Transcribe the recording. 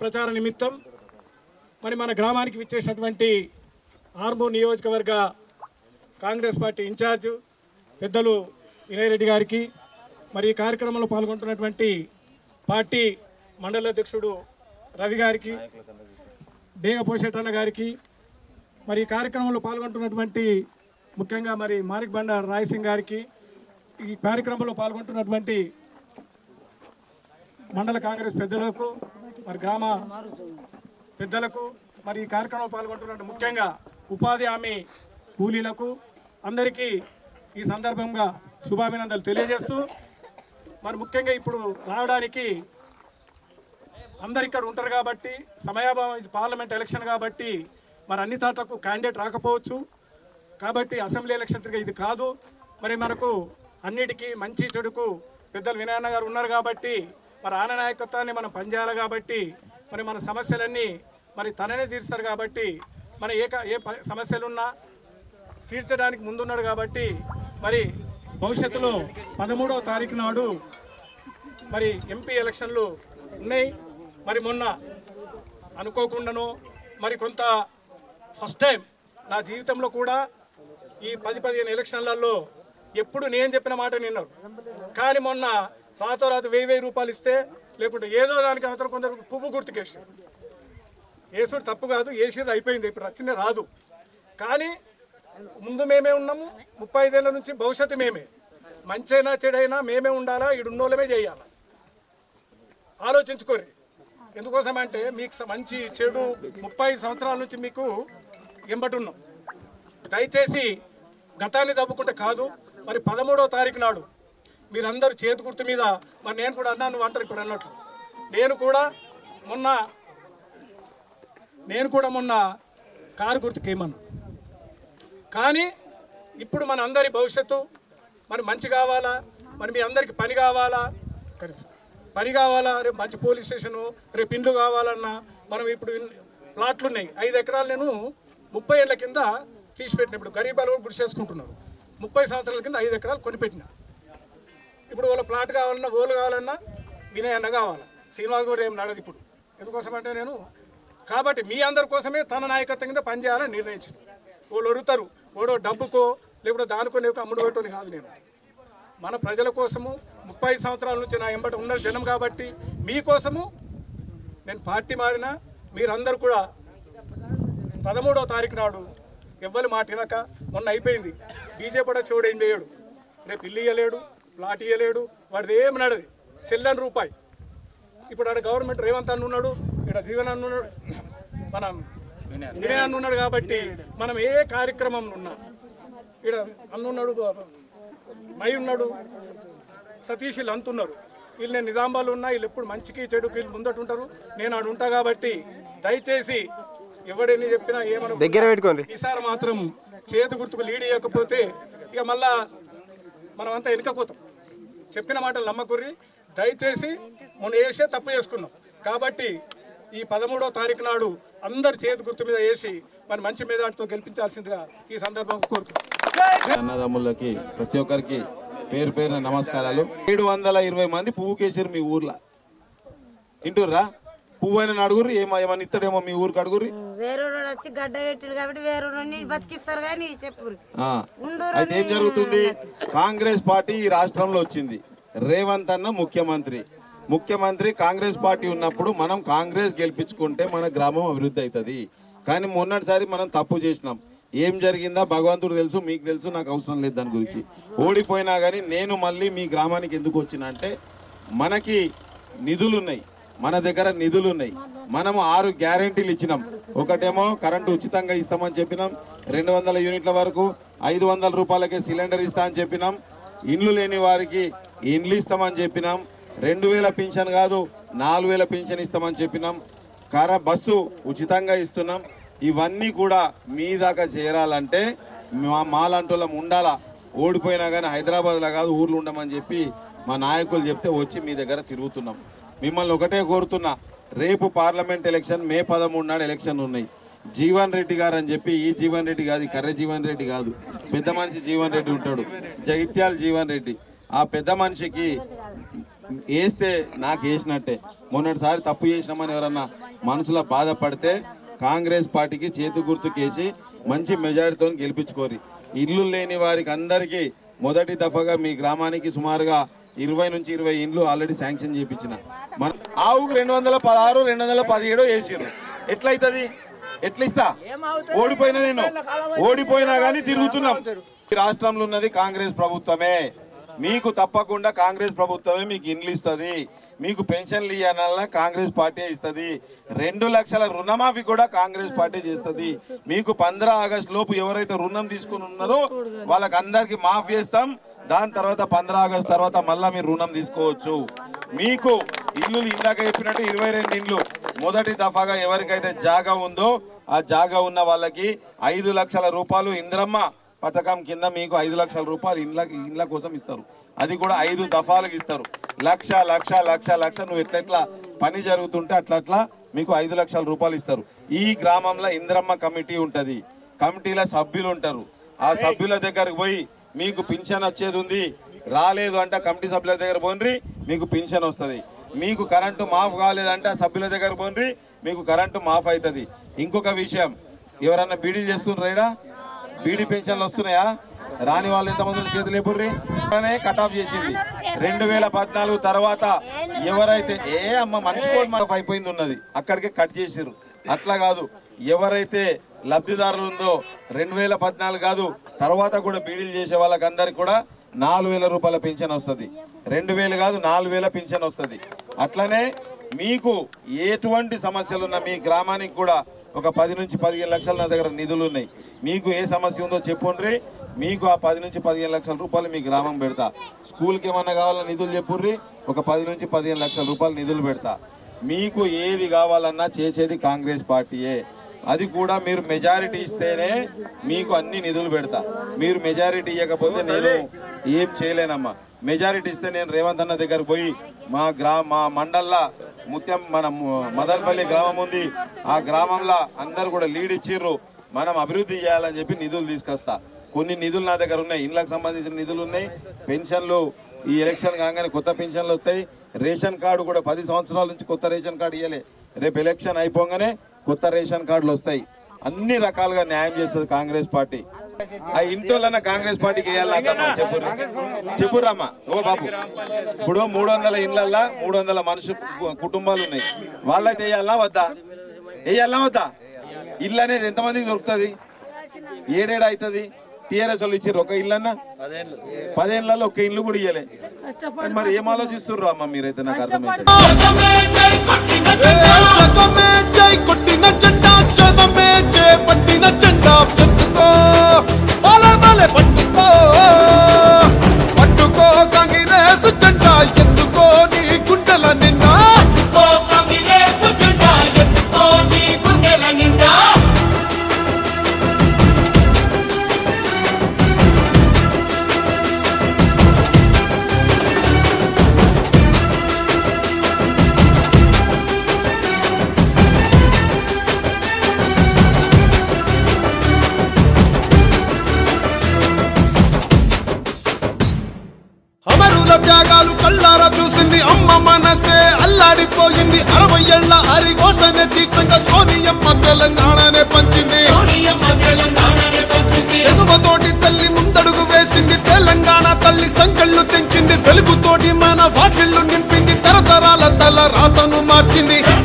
ప్రచార నిమిత్తం మరి మన గ్రామానికి విచ్చేసినటువంటి ఆర్మూర్ నియోజకవర్గ కాంగ్రెస్ పార్టీ ఇన్ఛార్జ్ పెద్దలు వినయరెడ్డి గారికి మరి ఈ కార్యక్రమంలో పాల్గొంటున్నటువంటి పార్టీ మండల అధ్యక్షుడు రవి గారికి డేగ పోషెట్టన్న గారికి మరి ఈ కార్యక్రమంలో పాల్గొంటున్నటువంటి ముఖ్యంగా మరి మారిక్ బండ రాయసింగ్ గారికి ఈ కార్యక్రమంలో పాల్గొంటున్నటువంటి మండల కాంగ్రెస్ పెద్దలకు మరి గ్రామ పెద్దలకు మరి ఈ కార్యక్రమంలో పాల్గొంటున్న ముఖ్యంగా ఉపాధి హామీ కూలీలకు అందరికీ ఈ సందర్భంగా శుభాభినందనలు తెలియజేస్తూ మరి ముఖ్యంగా ఇప్పుడు రావడానికి అందరు ఇక్కడ ఉంటారు కాబట్టి సమయాభావం ఇది పార్లమెంట్ ఎలక్షన్ కాబట్టి మరి అన్ని తాటకు క్యాండిడేట్ రాకపోవచ్చు. కాబట్టి అసెంబ్లీ ఎలక్షన్ ఇది కాదు. మరి మనకు అన్నిటికీ మంచి చెడుకు పెద్దలు వినాయన్న గారు ఉన్నారు కాబట్టి మరి ఆయన నాయకత్వాన్ని మనం పనిచేయాలి కాబట్టి మరి మన సమస్యలన్నీ మరి తననే తీరుస్తారు కాబట్టి మన ఏ ఏ ప- సమస్యలున్నా తీర్చడానికి ముందున్నాడు కాబట్టి మరి భవిష్యత్తులో పదమూడవ తారీఖు నాడు మరి ఎంపీ ఎలక్షన్లు ఉన్నాయి. మరి మొన్న అనుకోకుండాను మరి కొంత ఫస్ట్ టైం నా జీవితంలో కూడా ఈ పది పదిహేను ఎలక్షన్లలో ఎప్పుడు నేను చెప్పిన మాట నిన్నారు కానీ మొన్న రాతో రాత వెయ్యి వెయ్యి రూపాయలు ఇస్తే లేకుంటే ఏదో దానికి అవతల కొందరు పువ్వు గుర్తుకేసి వేసుడు తప్పు కాదు వేసేది అయిపోయింది ఇప్పుడు వచ్చింది రాదు. కానీ ముందు మేమే ఉన్నాము ముప్పై ఐదేళ్ళ నుంచి భవిష్యత్తు మేమే. మంచైనా చెడైనా మేమే ఉండాలా ఇడున్నోళ్ళమే చేయాలా? ఆలోచించుకోరి ఎందుకోసం అంటే మీకు మంచి చెడు ముప్పై సంవత్సరాల నుంచి మీకు ఎంబటున్నాం. దయచేసి గతాన్ని తప్పుకుంటే కాదు మరి పదమూడవ తారీఖు నాడు మీరందరూ చేతి గుర్తు మీద మరి నేను కూడా అన్నాను నువ్వు అంటారు ఇప్పుడు అన్నట్టు. నేను కూడా మొన్న నేను కూడా మొన్న కారు గుర్తుకేమన్నా కానీ ఇప్పుడు మన అందరి భవిష్యత్తు మరి మంచి కావాలా మరి మీ అందరికి పని కావాలా? పని కావాలా? రేపు మంచి పోలీస్ స్టేషను రేపు ఇండ్లు కావాలన్నా మనం ఇప్పుడు ప్లాట్లు ఉన్నాయి ఐదు ఎకరాలు నేను ముప్పై ఏళ్ళ కింద తీసిపెట్టిన ఇప్పుడు గరీబాలు కూడా గుడి చేసుకుంటున్నారు. ముప్పై సంవత్సరాల కింద ఐదు ఎకరాలు కొనిపెట్టినా. ఇప్పుడు వాళ్ళ ప్లాట్ కావాలన్నా ఓలు కావాలన్నా వినయ అన్న కావాలి. శ్రీనివాస్ కూడా ఏం నడదు ఇప్పుడు. ఎందుకోసం అంటే నేను కాబట్టి మీ అందరి కోసమే తన నాయకత్వం కింద పనిచేయాలని నిర్ణయించింది. వాళ్ళు ఒరుగుతారు ఓడో డబ్బుకో లేకపోతే దానికో నీకు అమ్ముడు పెట్టని కాదు నేను. మన ప్రజల కోసము ముప్పై సంవత్సరాల నుంచి నా ఎంబట ఉన్న జనం కాబట్టి మీకోసము నేను పార్టీ మారినా మీరందరూ కూడా పదమూడవ తారీఖు నాడు ఎవ్వరి మాట మొన్న అయిపోయింది. బీజేపీ కూడా చూడు చేయడు. రేపు ఇల్లు ఇయ్యలేడు. ప్లాట్ ఇయ్యలేడు వాడిది ఏం నడది. చెల్లని రూపాయి. ఇప్పుడు ఆడ గవర్నమెంట్ రేవంత్ అన్న ఉన్నాడు ఇక్కడ జీవన్ అన్న ఉన్నాడు మనం వినయ్ అన్న ఉన్నాడు కాబట్టి మనం ఏ కార్యక్రమం ఉన్నా ఇక్కడ అన్న ఉన్నాడు మై ఉన్నాడు సతీష్ వీళ్ళు అంతున్నారు వీళ్ళు నేను నిజామాబాద్లో ఉన్నా వీళ్ళు ఎప్పుడు మంచికి చెడుకి వీళ్ళు ముందట ఉంటారు. నేను ఆడు ఉంటా కాబట్టి దయచేసి ఎవడెన్ని చెప్పినా ఏమను దగ్గర పెట్టుకోండి. ఈసారి మాత్రం చేతి గుర్తుకు లీడ్ ఇవ్వకపోతే ఇక మళ్ళా మనం అంతా వెనుకపోతాం చెప్పిన మాటలు నమ్మకుర్రి. దయచేసి మొన్న వేసే తప్పు చేసుకున్నాం. కాబట్టి ఈ పదమూడో తారీఖు నాడు అందరు చేతి గుర్తు మీద వేసి మరి మంచి మేధాటితో గెలిపించాల్సిందిగా ఈ సందర్భంగా కోరుతున్నాం. అన్నదమ్ములకి ప్రతి ఒక్కరికి పేరు పేరున నమస్కారాలు. ఏడు వందల ఇరవై మంది పువ్వు మీ ఊర్లో. వింటుర్రా పువ్వు అడుగురు ఏమో ఏమన్నా ఇస్తాడేమో మీ ఊరికి అడుగురి వేరే వచ్చి గడ్డ పెట్టారు కాబట్టి వేరే బతికిస్తారు కానీ. అయితే ఏం జరుగుతుంది? కాంగ్రెస్ పార్టీ ఈ రాష్ట్రంలో వచ్చింది. రేవంత్ అన్న ముఖ్యమంత్రి. ముఖ్యమంత్రి కాంగ్రెస్ పార్టీ ఉన్నప్పుడు మనం కాంగ్రెస్ గెలిపించుకుంటే మన గ్రామం అభివృద్ధి అవుతుంది. కానీ మొన్నటిసారి మనం తప్పు చేసినాం. ఏం జరిగిందా? భగవంతుడు తెలుసు మీకు తెలుసు నాకు అవసరం లేదు దాని గురించి. ఓడిపోయినా కానీ నేను మళ్ళీ మీ గ్రామానికి ఎందుకు వచ్చిన అంటే మనకి నిధులు ఉన్నాయి మన దగ్గర నిధులు ఉన్నాయి మనం ఆరు గ్యారెంటీలు ఇచ్చినాం. ఒకటేమో కరెంటు ఉచితంగా ఇస్తామని చెప్పినాం. రెండు వందల యూనిట్ల వరకు ఐదు వందల రూపాయలకే సిలిండర్ ఇస్తా అని చెప్పినాం. ఇండ్లు లేని వారికి ఇండ్లు ఇస్తామని చెప్పినాం. రెండు వేల పింఛన్ కాదు నాలుగు వేల పింఛన్ ఇస్తామని చెప్పినాం. కర బస్సు ఉచితంగా ఇస్తున్నాం. ఇవన్నీ కూడా మీ దాకా చేరాలంటే మా మాలాంటి వాళ్ళం ఉండాలా? ఓడిపోయినా కానీ హైదరాబాద్లో కాదు ఊర్లు ఉండమని చెప్పి మా నాయకులు చెప్తే వచ్చి మీ దగ్గర తిరుగుతున్నాం. మిమ్మల్ని ఒకటే కోరుతున్నా రేపు పార్లమెంట్ ఎలక్షన్ మే పదమూడు నాడు ఎలక్షన్ ఉన్నాయి. జీవన్ రెడ్డి గారు అని చెప్పి ఈ జీవన్ రెడ్డి కాదు కర్ర జీవన్ రెడ్డి కాదు. పెద్ద మనిషి జీవన్ రెడ్డి ఉంటాడు. జగిత్యాల జీవన్ రెడ్డి. ఆ పెద్ద మనిషికి వేస్తే నాకు వేసినట్టే మొన్నటిసారి తప్పు చేసినామని ఎవరన్నా మనసులో బాధపడితే కాంగ్రెస్ పార్టీకి చేతు గుర్తుకేసి మంచి మెజారిటీతో గెలిపించుకోరి. ఇల్లు లేని వారికి అందరికీ మొదటి దఫగా మీ గ్రామానికి సుమారుగా ఇరవై నుంచి ఇరవై ఇండ్లు ఆల్రెడీ శాంక్షన్ చేయించిన మన ఆవుకు రెండు వందల పదహారు రెండు వందల పదిహేడు వేసిర్రు. ఎట్లయితది? ఎట్లా ఇస్తా ఓడిపోయినా నేను. ఓడిపోయినా కానీ తిరుగుతున్నాం. ఈ రాష్ట్రంలో ఉన్నది కాంగ్రెస్ ప్రభుత్వమే. మీకు తప్పకుండా కాంగ్రెస్ ప్రభుత్వమే మీకు ఇండ్లు ఇస్తుంది. మీకు పెన్షన్లు ఇవ్వాలన్నా కాంగ్రెస్ పార్టీ ఇస్తుంది. రెండు లక్షల రుణమాఫీ కూడా కాంగ్రెస్ పార్టీ చేస్తుంది. మీకు పంద్రా ఆగస్టు లోపు ఎవరైతే రుణం తీసుకుని ఉన్నారో వాళ్ళకి అందరికి మాఫ్ చేస్తాం. దాని తర్వాత పంద్రా ఆగస్టు తర్వాత మళ్ళా మీరు రుణం తీసుకోవచ్చు. మీకు ఇల్లు ఇందాక చెప్పినట్టు ఇరవై రెండు ఇండ్లు. మొదటి దఫాగా ఎవరికైతే జాగా ఉందో ఆ జాగా ఉన్న వాళ్ళకి ఐదు లక్షల రూపాయలు ఇంద్రమ్మ పథకం కింద మీకు ఐదు లక్షల రూపాయలు ఇండ్ల ఇండ్ల కోసం ఇస్తారు. అది కూడా ఐదు దఫాలకు ఇస్తారు. లక్ష లక్ష లక్ష లక్ష నువ్వు ఎట్లెట్లా పని జరుగుతుంటే అట్లా అట్లా మీకు ఐదు లక్షల రూపాయలు ఇస్తారు. ఈ గ్రామంలో ఇంద్రమ్మ కమిటీ ఉంటది. కమిటీలో సభ్యులు ఉంటారు. ఆ సభ్యుల దగ్గరకు పోయి మీకు పింఛన్ వచ్చేది ఉంది రాలేదు అంటే కమిటీ సభ్యుల దగ్గర పోన్రి మీకు పింఛన్ వస్తుంది. మీకు కరెంటు మాఫ్ కాలేదంటే సభ్యుల దగ్గర పోన్రి మీకు కరెంటు మాఫ్ అవుతుంది ఇంకొక విషయం ఎవరన్నా బీడీలు చేస్తుండ్రా బీడీ పెన్షన్లు వస్తున్నాయా? రాని వాళ్ళు ఎంతమంది చేతులు ఎప్పుర్రి కట్ ఆఫ్ చేసింది. రెండు వేల పద్నాలుగు తర్వాత ఎవరైతే ఏ అమ్మ మంచి కోడ్ మనకు అయిపోయింది ఉన్నది. అక్కడికే కట్ చేసిర్రు. అట్లా కాదు ఎవరైతే లబ్ధిదారులు ఉందో రెండు వేల పద్నాలుగు కాదు తర్వాత కూడా బీడీలు చేసే వాళ్ళకందరికి కూడా నాలుగు వేల రూపాయల పింఛన్ వస్తుంది. రెండు వేలు కాదు నాలుగు వేల పింఛన్ వస్తుంది. అట్లనే మీకు ఎటువంటి సమస్యలు ఉన్నా మీ గ్రామానికి కూడా ఒక పది నుంచి పదిహేను లక్షల నా దగ్గర నిధులు ఉన్నాయి. మీకు ఏ సమస్య ఉందో చెప్పుండ్రి. మీకు ఆ పది నుంచి పదిహేను లక్షల రూపాయలు మీ గ్రామం పెడతా. స్కూల్కి ఏమన్నా కావాలన్నా నిధులు చెప్పుర్రి. ఒక పది నుంచి పదిహేను లక్షల రూపాయలు నిధులు పెడతా. మీకు ఏది కావాలన్నా చేసేది కాంగ్రెస్ పార్టీయే. అది కూడా మీరు మెజారిటీ ఇస్తేనే మీకు అన్ని నిధులు పెడతా. మీరు మెజారిటీ ఇవ్వకపోతే నేను ఏం చేయలేనమ్మా. మెజారిటీ ఇస్తే నేను రేవంత్ అన్న దగ్గర పోయి మా గ్రా మా మండల్లా ముత్యం మన మదర్పల్లి మదనపల్లి గ్రామం ఉంది. ఆ గ్రామంలో అందరు కూడా లీడ్ ఇచ్చిర్రు. మనం అభివృద్ధి చేయాలని చెప్పి నిధులు తీసుకొస్తా. కొన్ని నిధులు నా దగ్గర ఉన్నాయి. ఇండ్లకు సంబంధించిన నిధులు ఉన్నాయి. పెన్షన్లు ఈ ఎలక్షన్ కాగానే కొత్త పెన్షన్లు వస్తాయి. రేషన్ కార్డు కూడా పది సంవత్సరాల నుంచి కొత్త రేషన్ కార్డు ఇవ్వలే రేపు ఎలక్షన్ అయిపోగానే కొత్త రేషన్ కార్డులు వస్తాయి. అన్ని రకాలుగా న్యాయం చేస్తుంది కాంగ్రెస్ పార్టీ. ఆ ఇంటోళ్ళన్న కాంగ్రెస్ పార్టీకి వేయాలన్నా చెప్పు చెప్పురమ్మా ఓ బాబు. ఇప్పుడు మూడు వందల ఇళ్ళల్లో మూడు వందల మనుషు కుటుంబాలు ఉన్నాయి. వాళ్ళైతే వేయాలా వద్దా? వేయాలా వద్దా? ఇల్లు అనేది ఎంతమందికి దొరుకుతుంది? ఏడేడు అవుతుంది టీఆర్ఎస్ వాళ్ళు ఇచ్చారు ఒక ఇల్లు అన్నా పదేళ్ళలో ఒక ఇల్లు కూడా ఇయ్యలే. మరి ఏం ఆలోచిస్తుర్రు అమ్మ మీరైతే? నాకు అర్థమైంది జగమే జై కొట్టిన జెండా చదమే చేపట్టిన జెండా ఎత్తుకో బలే బలే పట్టుకో. వచ్చింది